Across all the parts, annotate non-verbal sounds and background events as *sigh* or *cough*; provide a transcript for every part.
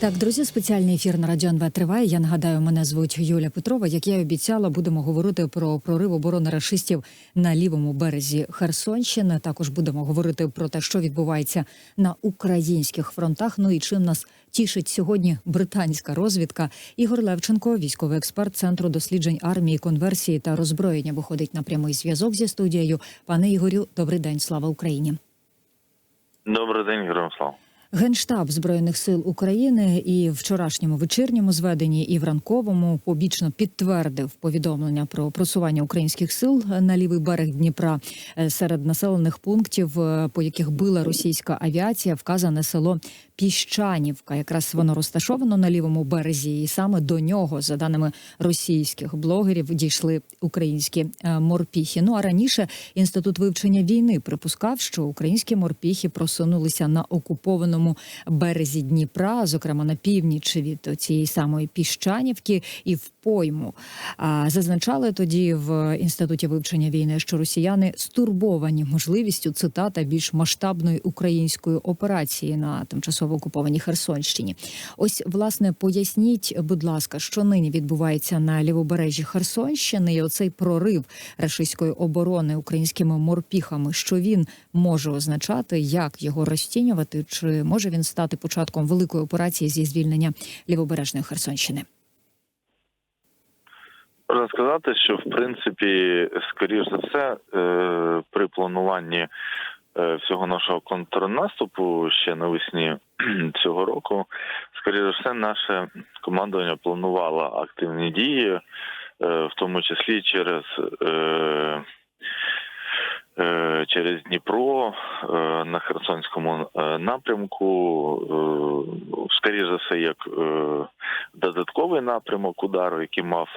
Так, друзі, спеціальний ефір на Радіо НВ триває. Я нагадаю, мене звуть Юля Петрова. Як я обіцяла, будемо говорити про прорив оборони рашистів на лівому березі Херсонщини. Також будемо говорити про те, що відбувається на українських фронтах. Ну і чим нас тішить сьогодні британська розвідка. Ігор Левченко, військовий експерт центру досліджень армії, конверсії та роззброєння, виходить на прямий зв'язок зі студією. Пане Ігорю, добрий день, слава Україні. Добрий день, героям. Генштаб збройних сил України і в вчорашньому вечірньому зведенні, і в ранковому побічно підтвердив повідомлення про просування українських сил на лівий берег Дніпра Е, серед населених пунктів, е, по яких била російська авіація, вказане село Піщанівка. Якраз воно розташовано на лівому березі, і саме до нього, за даними російських блогерів, дійшли українські е, морпіхи. Ну а раніше інститут вивчення війни припускав, що українські морпіхи просунулися на окупованому березі Дніпра, зокрема на північ від цієї самої піщанівки і в пойму. Зазначали тоді в інституті вивчення війни, що росіяни стурбовані можливістю цитата більш масштабної української операції на тимчасово окупованій Херсонщині. Ось власне поясніть, будь ласка, що нині відбувається на лівобережжі Херсонщини, і оцей прорив рашистської оборони українськими морпіхами, що він може означати, як його розцінювати, чи може він стати початком великої операції зі звільнення лівобережної Херсонщини? Можна сказати, що в принципі, скоріш за все, е, при плануванні е, всього нашого контрнаступу ще навесні *clears throat* цього року, скоріш за все, наше командування планувало активні дії, е, в тому числі через. Е, Через Дніпро е, на Херсонському е, напрямку, скоріше за все, як додатковий напрямок удару, який мав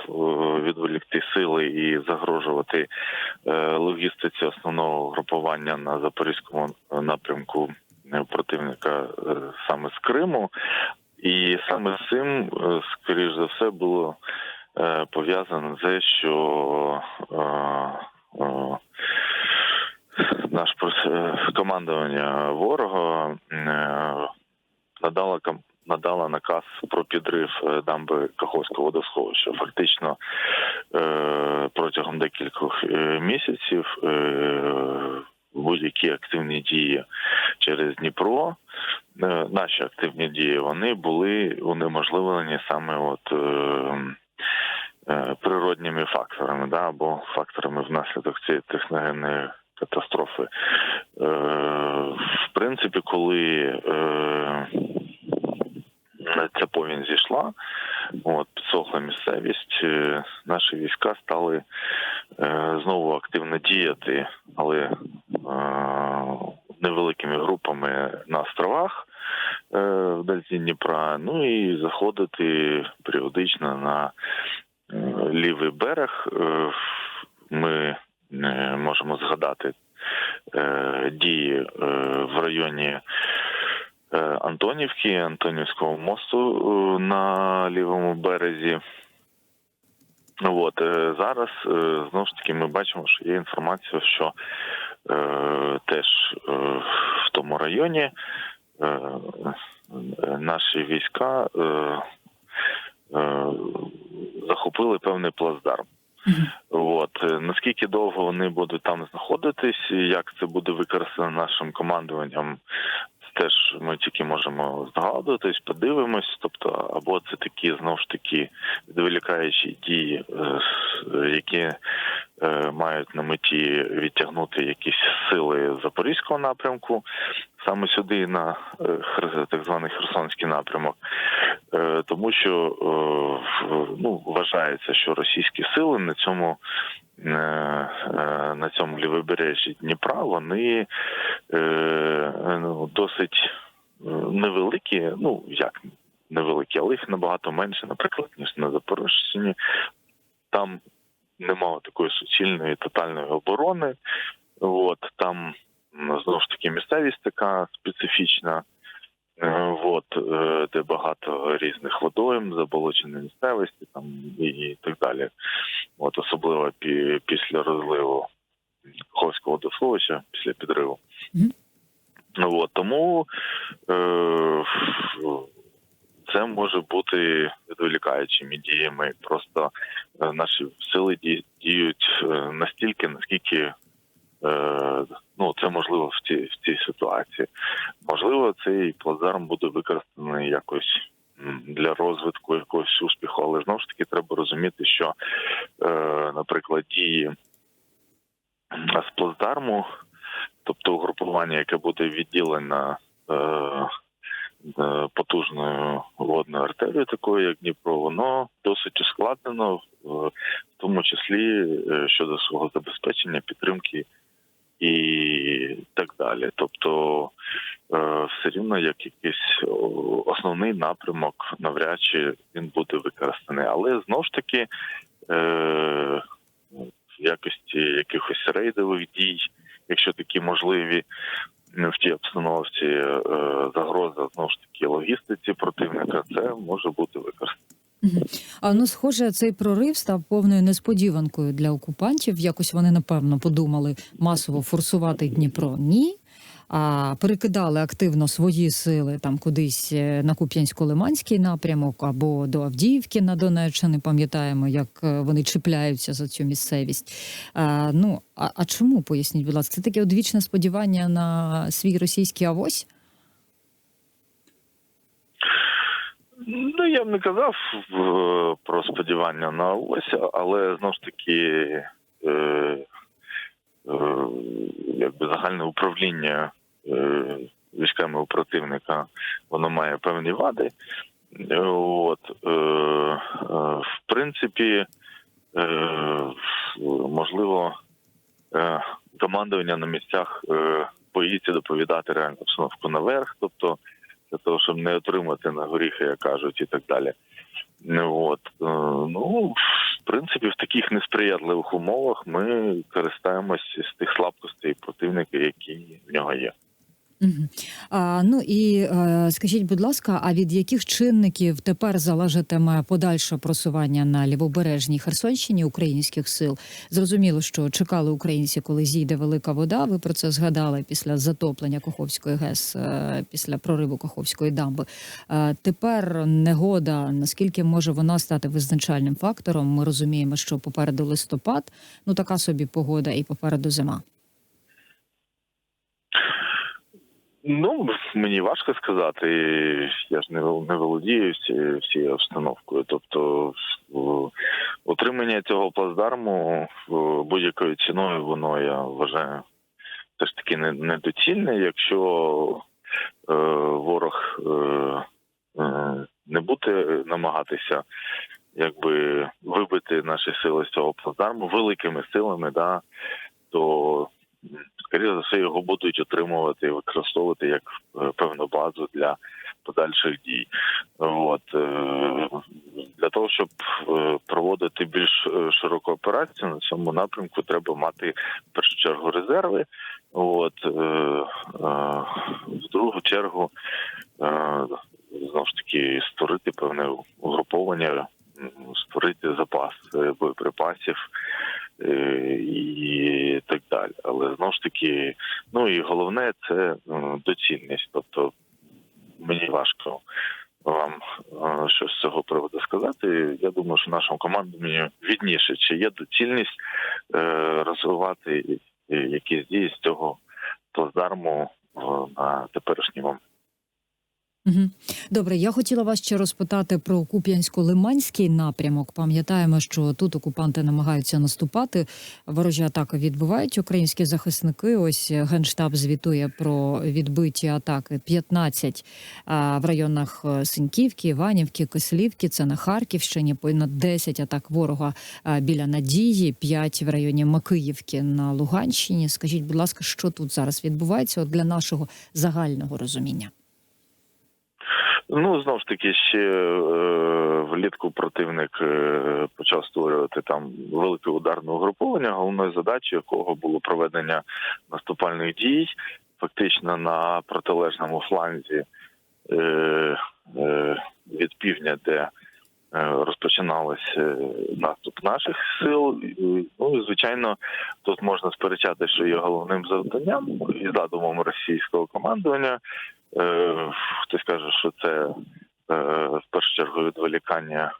відволікти сили і загрожувати логістиці основного групування на запорізькому напрямку противника саме з Криму. І саме з цим, скоріш за все, було пов'язано те, що наш е, командування ворога е, надало надала наказ про підрив е, дамби Каховського водосховища. Фактично протягом декількох місяців будь-які активні дії через Дніпро, наші активні дії, вони були унеможливлені саме от. Природніми факторами, да, або факторами внаслідок цієї техногенної катастрофи. Е, в принципі, коли е, ця повінь зійшла, от підсохла місцевість, е, наші війська стали е, знову активно діяти, але е, невеликими групами на островах е, в дельті Дніпра, ну і заходити періодично на е, лівий берег. Е, Ми можемо згадати е, дії е, в районі е, Антонівки, Антонівського мосту на лівому березі. От зараз знову ж таки ми бачимо, що є інформація, що е, теж е, в тому районі е, наші війська е, е, захопили певний плацдарм. От е, наскільки довго вони будуть там знаходитись, як це буде використано нашим командуванням, теж ми тільки можемо здогадуватись, подивимось. Тобто, або це такі знову ж таки відволікаючі дії, е, які е, мають на меті відтягнути якісь сили запорізького напрямку, саме сюди на е, так званий Херсонський напрямок, тому що ну вважається, що російські сили на цьому на цьому лівобережжі Дніпра вони ну, досить е, невеликі, ну як невеликі, але їх набагато менше, наприклад, ніж на Запорожчині. Там немає такої суцільної тотальної оборони. От там знову ж таки місцевість така специфічна. Е, От, е, де багато різних водойм, заболочені місцевості там і так далі. От, особливо пі, після розливу Каховського водосховища після підриву. Ну, от, тому е, це може бути відволікаючими діями. Просто е, наші сили ді- діють е, настільки, наскільки е, ну, це можливо в цій, в цій ситуації. Можливо, цей плацдарм буде використаний якось для розвитку якогось успіху, але знову ж таки треба розуміти, що, наприклад, дії з плацдарму, тобто угрупування, яке буде відділено е, потужною водною артерією, такою як Дніпро, воно досить ускладнено, е, в тому числі е, щодо свого забезпечення, підтримки і так далі. Тобто, е, все рівно як якийсь основний напрямок, навряд чи він буде використаний. Але знову ж таки, в якості якихось рейдових дій, якщо такі можливі ну, в тій обстановці, е, загроза знову ж таки логістиці противника, це може бути використано. А ну, схоже, цей прорив став повною несподіванкою для окупантів. Якось вони напевно подумали масово форсувати Дніпро. Ні. А перекидали активно свої сили там кудись е, на Куп'янсько-Лиманський напрямок або до Авдіївки на Донеччині. Пам'ятаємо, як е, вони чіпляються за цю місцевість. А, ну а, а чому поясніть, будь ласка, це таке одвічне сподівання на свій російський авось? Ну, я б не казав е, про сподівання на ось, але знову ж таки, е, е, якби загальне управління військами у противника, воно має певні вади. Е, От, е, е, в принципі, е, можливо, е, командування на місцях е, боїться доповідати реальну обстановку наверх, тобто для того, щоб не отримати на горіхи, як кажуть, і так далі. От е, ну в принципі, в таких несприятливих умовах ми користаємось з тих слабкостей противника, які в нього є. А, ну і е, скажіть, будь ласка, а від яких чинників тепер залежатиме подальше просування на лівобережній Херсонщині українських сил? Зрозуміло, що чекали українці, коли зійде велика вода. Ви про це згадали після затоплення Каховської ГЕС, е, після прориву Каховської дамби. Е, тепер негода, наскільки може вона стати визначальним фактором? Ми розуміємо, що попереду листопад, ну така собі погода, і попереду зима. Ну мені важко сказати. Я ж не не володію всією обстановкою. Тобто, утримання цього плацдарму будь-якою ціною, воно я вважаю все ж таки недоцільне. Якщо е, ворог е, е, не буде намагатися якби вибити наші сили з цього плацдарму великими силами, да, то скоріше за все його будуть отримувати і використовувати як е, певну базу для подальших дій. От е, для того, щоб е, проводити більш широку операцію на цьому напрямку, треба мати в першу чергу резерви. От в другу чергу знову ж таки створити певне угруповання, створити запас е, боєприпасів е, і так далі. Але знову ж таки, ну і головне це е, доцільність. Тобто мені важко вам щось з цього приводу сказати. Я думаю, що нашому командуванню відніше, чи є доцільність розвивати якісь дії з цього плацдарму на теперішній момент. Добре, я хотіла вас ще розпитати про Куп'янсько-Лиманський напрямок. Пам'ятаємо, що тут окупанти намагаються наступати. Ворожі атаки відбувають українські захисники. Ось генштаб звітує про відбиті атаки 15 а, в районах е, Синьківки, Іванівки, Кислівки. Це на Харківщині. Понад 10 атак ворога біля Надії, 5 в районі Макиївки на Луганщині. Скажіть, будь ласка, що тут зараз відбувається от для нашого загального розуміння? Ну знову ж таки, ще е, влітку противник е, почав створювати там велике ударне угруповання, головною задачею якого було проведення наступальних дій, фактично на протилежному фланзі е, від півдня, де розпочиналось е, наступ наших сил. Ну і звичайно, тут можна сперечати, що є головним завданням і задумом російського командування. Е, Хтось каже, що це е, в першу чергу відволікання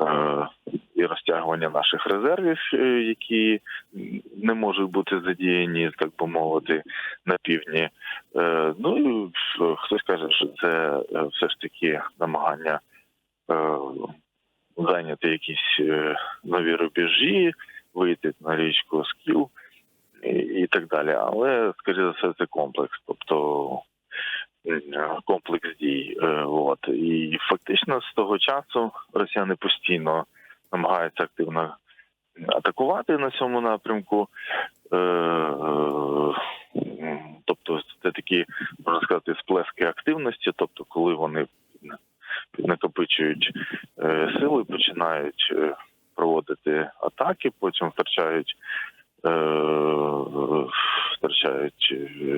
е, і розтягування наших резервів, е, які не можуть бути задіяні, так би мовити, на півдні. Е, Ну і е, хтось каже, що це е, все ж таки намагання е, зайняти якісь е, нові рубежі, вийти на річку Скіл і, так далі. Але, скоріше за все, це комплекс, тобто комплекс дій. Е, От. І фактично з того часу росіяни постійно намагаються активно атакувати на цьому напрямку. Е, е, Тобто це такі, можна сказати, сплески активності, тобто, коли вони накопичують сили, починають проводити атаки, потім втрачають, втрачають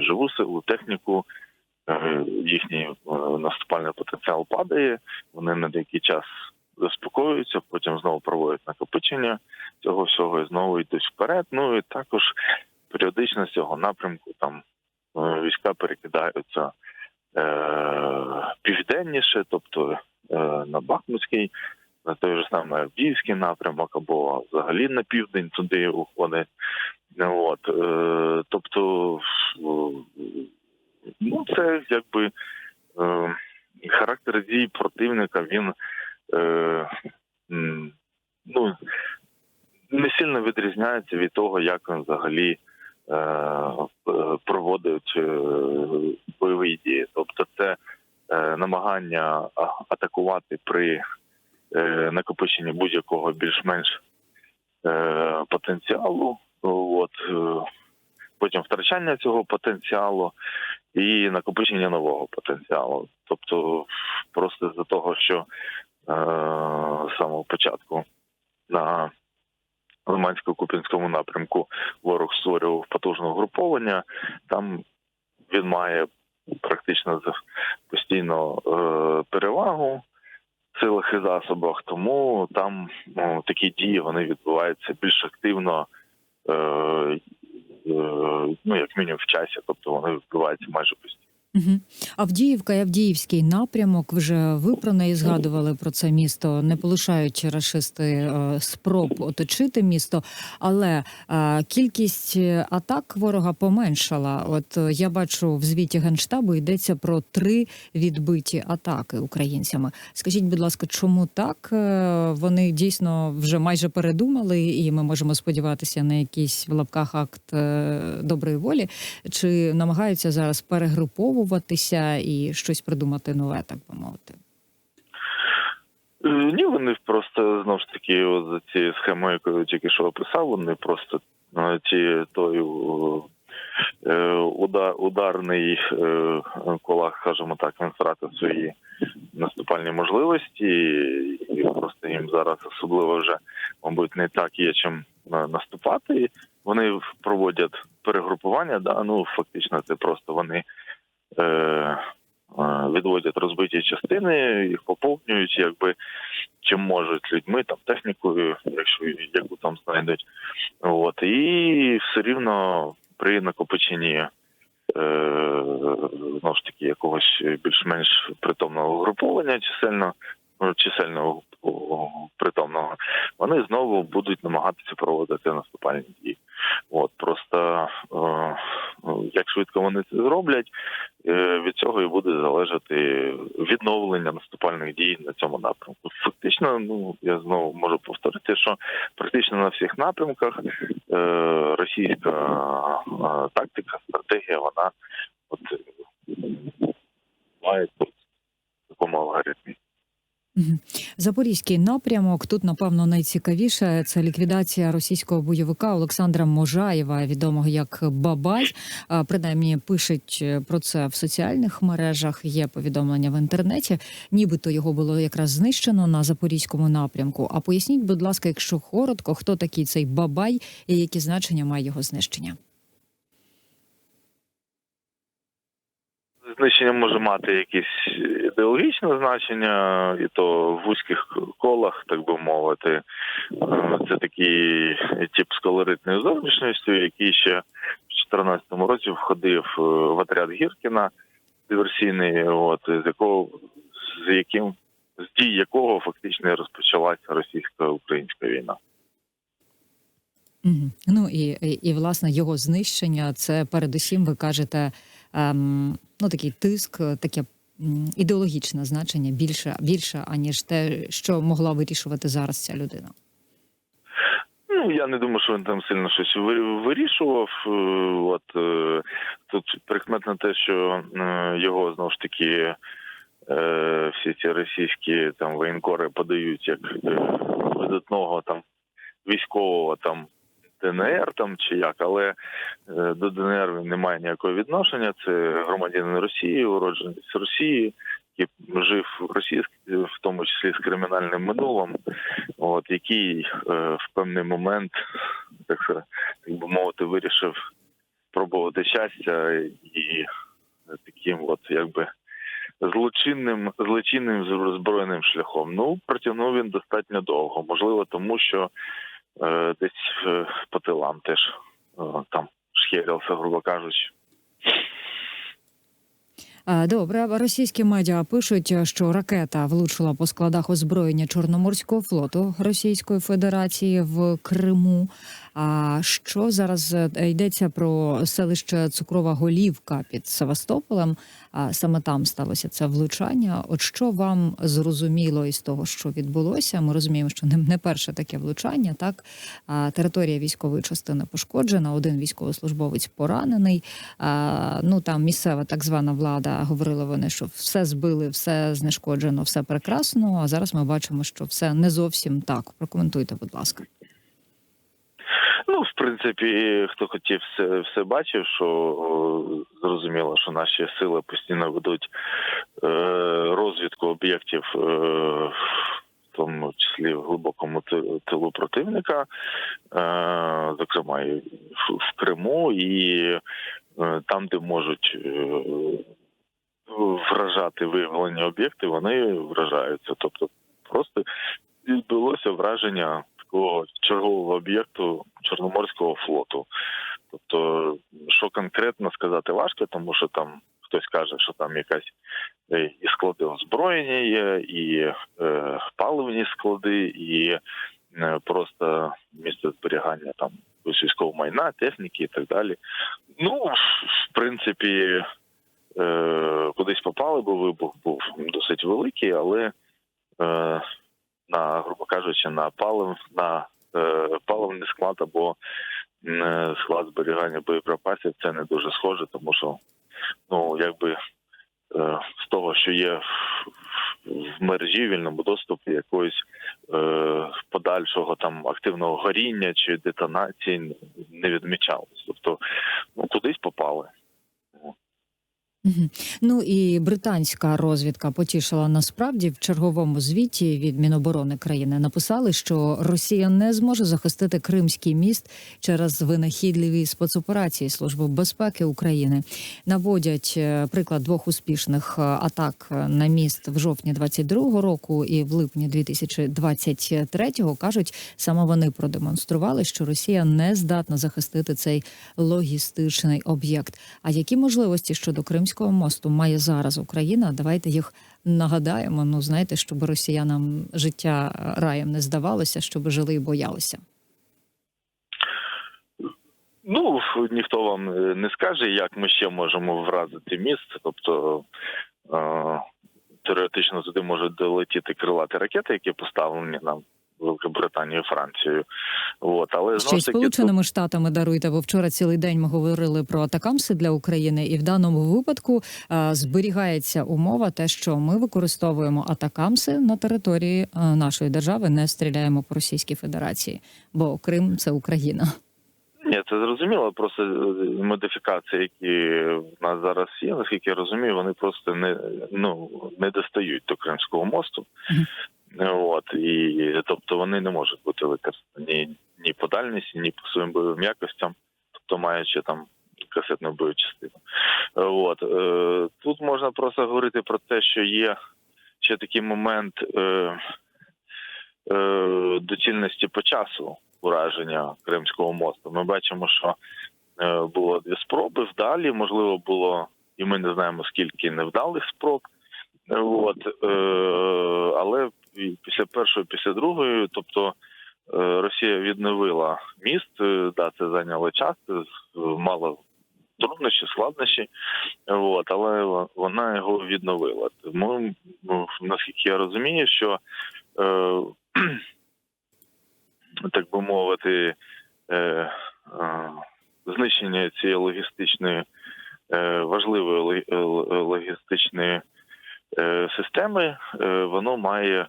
живу силу, техніку, їхній е, наступальний потенціал падає, вони на деякий час заспокоюються, потім знову проводять накопичення цього всього і знову йдуть вперед. Ну і також періодично з цього напрямку там е, війська перекидаються е, південніше, тобто е, на Бахмутський, на той же самий Авдіївський напрямок, або взагалі на південь туди уходить. Ну, От, е, тобто, е, ну це якби е, характер дій противника, він е, ну, не сильно відрізняється від того, як він взагалі е, е, проводить е, бойові дії. Тобто, це е, намагання атакувати при е, накопиченні будь-якого більш-менш е, потенціалу. От, е, потім втрачання цього потенціалу і накопичення нового потенціалу. Тобто, просто з-за того, що е, з самого початку на Лимансько-Купінському напрямку ворог створював потужне угруповання. Там він має практично за- постійно е, перевагу силах і засобах, тому там ну, такі дії вони відбуваються більш активно, е, ну як мінімум в часі, тобто вони відбуваються майже постійно. Угу. Авдіївка і Авдіївський напрямок. Вже ви про неї згадували про це місто. Не полишають рашисти е, спроб оточити місто, але е, кількість атак ворога поменшала. От е, я бачу в звіті генштабу йдеться про три відбиті атаки українцями. Скажіть, будь ласка, чому так? Е, Вони дійсно вже майже передумали, і ми можемо сподіватися на якийсь в лапках акт е, доброї волі, чи намагаються зараз перегруповуватися і щось придумати нове, так би мовити? Е, Ні, вони просто знову ж таки, от за цією схемою, яку я тільки що описав, вони просто е, ті той е, удар, ударний е, кулак, скажімо так, він втратив свої наступальні можливості, і просто їм зараз особливо вже, мабуть, не так є чим е, наступати. Вони проводять перегрупування, да, ну фактично це просто вони. Е, е, відводять розбиті частини, їх поповнюють, якби чим можуть людьми, там технікою, якщо яку там знайдуть. От і все рівно при накопиченні е, знову ж таки якогось більш-менш притомного угруповання чисельно, ну, чисельного о, притомного, вони знову будуть намагатися проводити наступальні дії. От просто е, як швидко вони це зроблять, е, від цього і буде залежати відновлення наступальних дій на цьому напрямку. Фактично, ну я знову можу повторити, що практично на всіх напрямках е, російська тактика, стратегія, вона от має в такому алгоритмі. Запорізький напрямок тут, напевно, найцікавіше це ліквідація російського бойовика Олександра Можаєва, відомого як Бабай. Принаймні пишуть е, про це в соціальних мережах. Є повідомлення в інтернеті. Нібито його було якраз знищено на запорізькому напрямку. А поясніть, будь ласка, якщо коротко, хто такий цей Бабай і які значення має його знищення? Знищення може мати якесь ідеологічне значення, і то в вузьких колах, так би мовити. Е, Це такий тип з колоритною зовнішністю, який ще в 2014 році входив е, в отряд Гіркіна диверсійний, от з якого з яким з дій якого фактично розпочалася російсько-українська війна. Ну і, і, і власне його знищення це передусім, ви кажете, ну такий тиск, таке ідеологічне значення більше, більше, аніж те, що могла вирішувати зараз ця людина. Ну я не думаю, що він там сильно щось ви- вирішував. Е, От е, тут прикметно те, що е, його знову ж таки всі ці російські там воєнкори подають як видатного там військового там ДНР там чи як, але е, до ДНР він не має ніякого відношення. Це громадянин Росії, уродженець Росії, який жив в російській, в тому числі з кримінальним минулим, от який е, в певний момент, так, би мовити, вирішив спробувати щастя і таким, от якби. Злочинним злочинним збройним шляхом. Ну протягнув він достатньо довго. Можливо, тому що десь е, по тилам теж е, там шхерявся, грубо кажучи. Е, Добре, російські медіа пишуть, що ракета влучила по складах озброєння Чорноморського флоту Російської Федерації в Криму. А що зараз е, йдеться про селище Цукрова Голівка під Севастополем? А саме там сталося це влучання. От що вам зрозуміло із того, що відбулося? Ми розуміємо, що не перше таке влучання. Так а, територія військової частини пошкоджена, один військовослужбовець поранений. А, ну там місцева так звана влада говорила вони, що все збили, все знешкоджено, все прекрасно. А зараз ми бачимо, що все не зовсім так. Прокоментуйте, будь ласка. Ну, в принципі, хто хотів, все, все бачив, що зрозуміло, що наші сили постійно ведуть е, розвідку об'єктів, е, в тому числі в глибокому тилу противника, е, зокрема і в, в Криму, і е, там, де можуть. Е, Вражати виявлені об'єкти, вони вражаються. Тобто, просто відбулося враження такого чергового об'єкту Чорноморського флоту. Тобто, що конкретно сказати важко, тому що там хтось каже, що там якась е, і склади озброєння є, і е, паливні склади, і е, просто місце зберігання там військового майна, техніки і так далі. Ну, в принципі, кудись попали, бо вибух був досить великий, але е, на, грубо кажучи, на палив, на е, паливний склад або е, склад зберігання боєприпасів це не дуже схоже, тому що ну якби е, з того, що є в мережі вільному доступі якоїсь е, подальшого там активного горіння чи детонації не відмічалось. Тобто, ну кудись попали. Ну і британська розвідка потішила насправді в черговому звіті від Міноборони країни. Написали, що Росія не зможе захистити Кримський міст через винахідливі спецоперації Служби безпеки України. Наводять е, приклад двох успішних е, атак на міст в жовтні 22-го року і в липні 2023-го. кажуть, саме вони продемонстрували, що Росія не здатна захистити цей логістичний об'єкт. А які можливості щодо Кримського мосту має зараз Україна? Давайте їх нагадаємо. Ну знаєте, щоб росіянам життя раєм не здавалося, щоб жили і боялися. Ну ніхто вам е, не скаже, як ми ще можемо вразити міст. Тобто е, теоретично туди можуть долетіти крилаті ракети, які поставлені нам Великобританією, Францією. От але Ще й знову тут- сполученими штатами даруйте, бо вчора цілий день ми говорили про атакамси для України, і в даному випадку е, зберігається умова, те, що ми використовуємо атакамси на території е, нашої держави, не стріляємо по Російській Федерації, бо Крим це Україна. Ні, це зрозуміло. Просто е, модифікації, які в нас зараз є, наскільки я розумію, вони просто не ну не достають до Кримського мосту. От і тобто вони не можуть бути використані ні по дальності, ні по своїм бойовим якостям, тобто маючи там касетну боєчастину. Е, От е, тут можна просто говорити про те, що є ще такий момент е, е, доцільності по часу ураження Кримського мосту. Ми бачимо, що е, було дві спроби вдалі, можливо, було, і ми не знаємо скільки невдалих спроб. От, е, але після першої, після другої, тобто е, Росія відновила міст, е, да, це зайняло час, мало труднощі, складнощі, от, але вона його відновила. Тому, ну, наскільки я розумію, що е, *clears throat* так би мовити, е, е, знищення цієї логістичної е, важливої ло- е, логістичної е, системи, е, воно має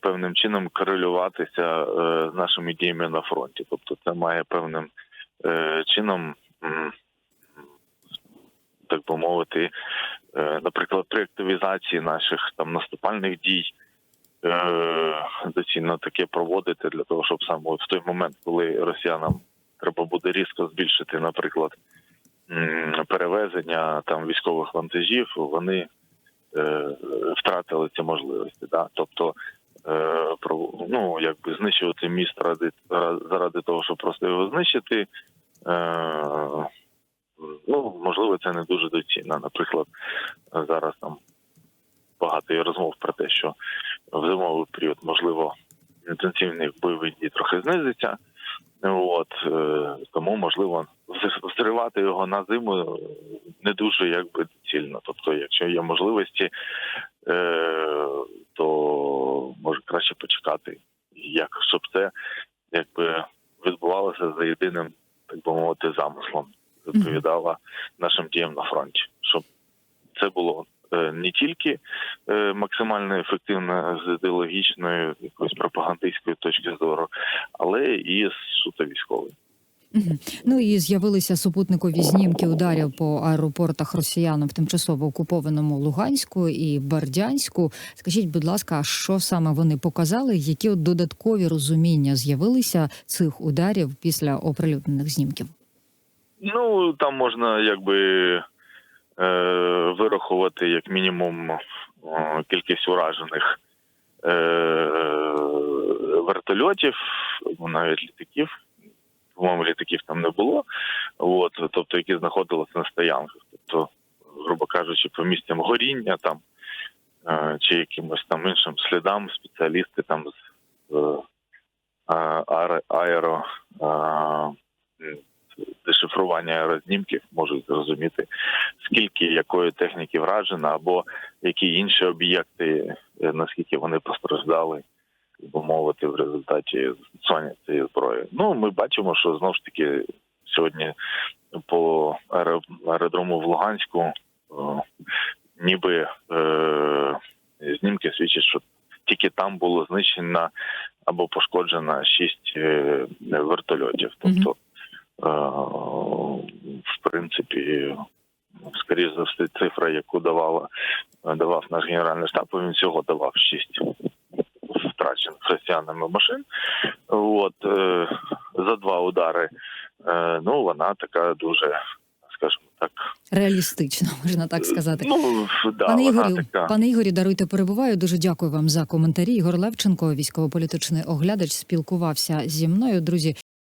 певним чином корелюватися е, з нашими діями на фронті. Тобто, це має певним е, чином, так би мовити, е, наприклад, при активізації наших там наступальних дій. е, Доцільно таке проводити для того, щоб саме в той момент, коли росіянам треба буде різко збільшити, наприклад, перевезення там військових вантажів, вони е, втратили ці можливості. Да? Тобто, е, про, ну, якби знищувати міст ради, заради того, щоб просто його знищити. Е, ну, можливо, це не дуже доцільно. Наприклад, зараз там багато є розмов про те, що в зимовий період, можливо, інтенсивних бойових дій трохи знизиться. От е, тому можливо взривати його на зиму не дуже якби доцільно. Тобто, якщо є можливості, е, то може краще почекати, як щоб це якби відбувалося за єдиним, так би мовити, замислом, відповідала нашим діям на фронті, щоб це було не тільки е, максимально ефективно з ідеологічної якоїсь пропагандистської точки зору, але і з суто військової. Ну і з'явилися супутникові знімки ударів по аеропортах росіянам в тимчасово окупованому Луганську і Бердянську. Скажіть, будь ласка, що саме вони показали? Які от додаткові розуміння з'явилися цих ударів після оприлюднених знімків? Ну там можна якби е, вирахувати як мінімум кількість уражених е, вертольотів, навіть літаків. По-моєму, літаків там не було. От, тобто, які знаходилися на стоянках. Тобто, грубо кажучи, по місцям горіння там е, чи якимось там іншим слідам спеціалісти там з е, аеро, дешифрування аерознімків можуть зрозуміти, скільки якої техніки вражено, або які інші об'єкти, е, наскільки вони постраждали, би мовити, в результаті застосування цієї зброї. Ну, ми бачимо, що знову ж таки сьогодні по аеро- аеродрому в Луганську е, ніби е, знімки свідчать, що тільки там було знищено або пошкоджено шість е, вертольотів. Тобто, в принципі, скоріше за все, цифра, яку давала давав наш генеральний штаб, він всього давав шість втрачених росіянами машин. От е, за два удари. Е, ну, вона така дуже, скажімо так, Реалістично, можна так сказати. Ну да, Пане Ігорю, така. пане Ігорі, даруйте перебуваю. Дуже дякую вам за коментарі. Ігор Левченко, військово-політичний оглядач, спілкувався зі мною. Друзі,